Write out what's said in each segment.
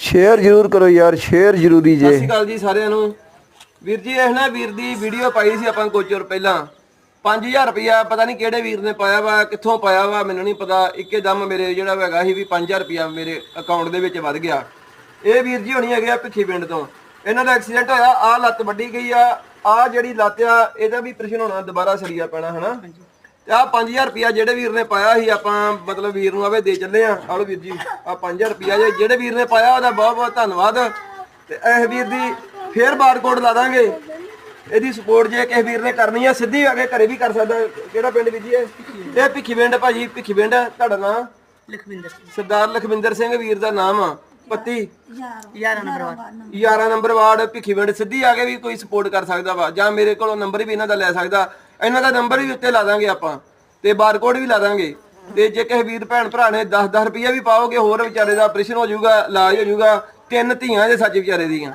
Share ਜ਼ਰੂਰ ਕਰੋ ਯਾਰ ਸ਼ੇਅਰ ਜ਼ਰੂਰੀ ਸਤਿ ਜੇ ਸ਼੍ਰੀ ਅਕਾਲ ਜੀ ਸਾਰਿਆਂ ਨੂੰ। ਵੀਰ ਜੀ ਇਹ ਨਾ ਵੀਰ ਦੀ ਵੀਡੀਓ ਪਾਈ ਸੀ ਆਪਾਂ ਕੁਝ ਚਿਰ ਪਹਿਲਾਂ। 5000 ਰੁਪਇਆ ਪਤਾ ਨਹੀਂ ਕਿਹੜੇ ਵੀਰ ਨੇ ਪਾਇਆ ਵਾ ਕਿੱਥੋਂ ਪਾਇਆ ਵਾ ਮੈਨੂੰ ਨਹੀਂ ਪਤਾ। ਇੱਕੇ ਦਮ ਮੇਰੇ ਜਿਹੜਾ ਹੈਗਾ ਸੀ ਵੀ 5000 ਰੁਪਇਆ ਮੇਰੇ ਅਕਾਊਂਟ ਦੇ ਵਿੱਚ ਵੱਧ ਗਿਆ। ਇਹ ਵੀਰ ਜੀ ਹੋਣੀ ਹੈਗੇ ਆ ਭਿੱਖੀ ਪਿੰਡ ਤੋਂ। ਇਹਨਾਂ ਦਾ ਐਕਸੀਡੈਂਟ ਹੋਇਆ ਆ ਲੱਤ ਵੱਡੀ ਗਈ ਆ ਆ ਜਿਹੜੀ ਲੱਤ ਆ ਇਹਦਾ ਵੀ ਪ੍ਰਸ਼ਨ ਹੋਣਾ ਦੁਬਾਰਾ ਸਰੀਆ ਪੈਣਾ ਹਨਾ? ਆ 5000 ਰੁਪਇਆ ਜਿਹੜੇ ਵੀਰ ਨੇ ਪਾਇਆ ਸੀ ਆਪਾਂ ਮਤਲਬ ਵੀਰ ਨੂੰ ਆਵੇ ਦੇ ਚੱਲੇ ਆ। ਆਲੋ ਵੀਰ ਜੀ ਆ 5000 ਰੁਪਇਆ ਜੇ ਜਿਹੜੇ ਵੀਰ ਨੇ ਪਾਇਆ ਉਹਦਾ ਬਹੁਤ ਬਹੁਤ ਧੰਨਵਾਦ। ਤੇ ਇਹ ਵੀਰ ਦੀ ਫੇਰ ਬਾਰਕੋਡ ਲਾ ਦਾਂਗੇ। ਇਹਦੀ ਸਪੋਰਟ ਜੇ ਕਿਸੇ ਵੀਰ ਨੇ ਕਰਨੀ ਆ ਸਿੱਧੀ ਆ ਕੇ ਘਰੇ ਵੀ ਕਰ ਸਕਦਾ। ਕਿਹੜਾ ਪਿੰਡ ਵੀਰ ਜੀ ਇਹ? ਇਹ ਭਿੱਖੀ ਪਿੰਡ ਭਾਜੀ ਭਿੱਖੀ ਪਿੰਡ ਤੁਹਾਡਾ ਨਾਮ ਲਖਵਿੰਦਰ ਸਿੰਘ। ਸਰਦਾਰ ਲਖਵਿੰਦਰ ਸਿੰਘ ਵੀਰ ਦਾ ਨਾਮ ਆ ਪੱਤੀ? 11 number ward 11 number ward Bhikhi ਪਿੰਡ ਸਿੱਧੀ ਆ ਕੇ ਵੀ ਕੋਈ ਸਪੋਰਟ ਕਰ ਸਕਦਾ ਵਾ। ਜਾਂ ਮੇਰੇ ਕੋਲੋਂ ਨੰਬਰ ਵੀ ਇਹਨਾਂ ਦਾ ਲੈ ਸਕਦਾ। ਇਹਨਾਂ ਦਾ ਨੰਬਰ ਵੀ ਉੱਤੇ ਲਾ ਦਾਂਗੇ ਆਪਾਂ। ਤੇ ਬਾਰਕੋਡ ਵੀ ਲਾ ਦਾਂਗੇ। ਤੇ ਜੇ ਕਿਸੇ ਵੀਰ ਭੈਣ ਭਰਾ ਨੇ 10-10 ਰੁਪਈਆ ਵੀ ਪਾਓਗੇ, ਹੋਰ ਵਿਚਾਰੇ ਦਾ ਆਪਰੇਸ਼ਨ ਹੋ ਜਾਊਗਾ, ਇਲਾਜ ਹੋ ਜਾਊਗਾ। ਤਿੰਨ ਧੀਆਂ ਦੇ ਸੱਚ ਵਿਚਾਰੇ ਦੀਆਂ।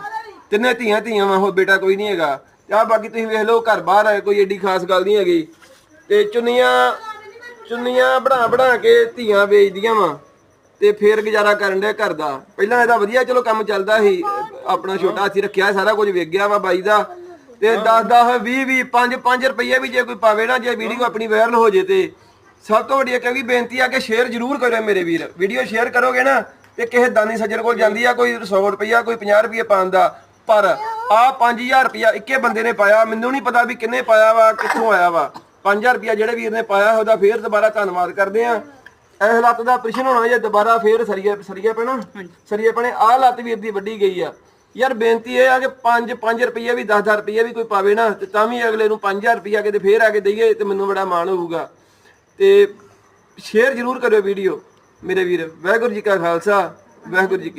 ਤਿੰਨੇ ਧੀਆਂ ਧੀਆਂ ਵਾ ਉਹ ਬੇਟਾ ਕੋਈ ਨਹੀਂ ਹੈਗਾ। ਆ ਬਾਕੀ ਤੁਸੀਂ ਵੇਖ ਲਓ, ਘਰ ਬਾਹਰ ਹੈ ਕੋਈ ਏਡੀ ਖਾਸ ਗੱਲ ਨਹੀਂ ਹੈਗੀ। ਤੇ ਚੁੰਨੀਆਂ ਚੁੰਨੀਆਂ ਬਣਾ ਬਣਾ ਕੇ ਧੀਆਂ ਵੇਚਦੀਆਂ ਵਾ। ਤੇ ਫੇਰ ਗੁਜ਼ਾਰਾ ਕਰਨ ਦੇ ਘਰ ਦਾ। ਪਹਿਲਾਂ ਇਹਦਾ ਵਧੀਆ ਚਲੋ ਕੰਮ ਚੱਲਦਾ ਸੀ। ਆਪਣਾ ਛੋਟਾ ਹਾਥੀ ਰੱਖਿਆ, ਸਾਰਾ ਕੁਝ ਵੇਚ ਗਿਆ ਵਾ ਬਾਈ ਦਾ। ਤੇ 10 10 20 20 5 5 ਰੁਪਏ ਵੀ ਜੇ ਕੋਈ ਪਾਵੇ ਨਾ ਜੇ ਵੀਡੀਓ ਆਪਣੀ ਵਾਇਰਲ ਹੋ ਜੇ ਤੇ। ਸਭ ਤੋਂ ਵੱਡੀ ਕਿਉਂਕਿ ਬੇਨਤੀ ਆ ਕਿ ਸ਼ੇਅਰ ਜ਼ਰੂਰ ਕਰਿਓ ਮੇਰੇ ਵੀਰ। ਵੀਡੀਓ ਸ਼ੇਅਰ ਕਰੋਗੇ ਨਾ ਤੇ ਕਿਸੇ ਦਾਨੀ ਸੱਜਣ ਕੋਲ ਜਾਂਦੀ ਆ ਕੋਈ 100 ਰੁਪਇਆ ਕੋਈ 50 ਰੁਪਏ ਪਾਉਣ ਦਾ। ਪਰ ਆ 5000 ਰੁਪਇਆ ਇੱਕੇ ਬੰਦੇ ਨੇ ਪਾਇਆ ਮੈਨੂੰ ਨਹੀਂ ਪਤਾ ਵੀ ਕਿੰਨੇ ਪਾਇਆ ਵਾ ਕਿੱਥੋਂ ਆਇਆ ਵਾ। 5000 ਰੁਪਇਆ ਜਿਹੜੇ ਵੀਰ ਨੇ ਪਾਇਆ ਉਹਦਾ ਫੇਰ ਦੁਬਾਰਾ ਧੰਨਵਾਦ ਕਰਦੇ ਆ। ਇਹ ਲੱਤ ਦਾ ਆਪਰੇਸ਼ਨ ਹੋਣਾ ਜੇ ਦੁਬਾਰਾ ਫੇਰ ਸਰੀਆ ਸਰੀਆ ਪੈਣਾ। ਸਰੀਆ ਪੈਣੇ ਆ ਲੱਤ ਵੀਰ ਦੀ ਵੱਡੀ ਗਈ ਆ। ਯਾਰ ਬੇਨਤੀ ਇਹ ਆ ਕਿ 5 5 ਰੁਪਏ ਵੀ 10 ਰੁਪਏ ਵੀ ਕੋਈ ਪਾਵੇ ਨਾ, ਤੇ ਤਾਂ ਵੀ ਅਗਲੇ ਨੂੰ 5000 ਰੁਪਇਆ ਕਿਤੇ ਫੇਰ ਆ ਕੇ ਦਈਏ, ਤੇ ਮੈਨੂੰ ਬੜਾ ਮਾਣ ਹੋਊਗਾ। ਤੇ ਸ਼ੇਅਰ ਜ਼ਰੂਰ ਕਰਿਓ ਵੀਡੀਓ ਮੇਰੇ ਵੀਰ। ਵਾਹਿਗੁਰੂ ਜੀ ਕਾ ਖਾਲਸਾ, ਵਾਹਿਗੁਰੂ ਜੀ ਕੀ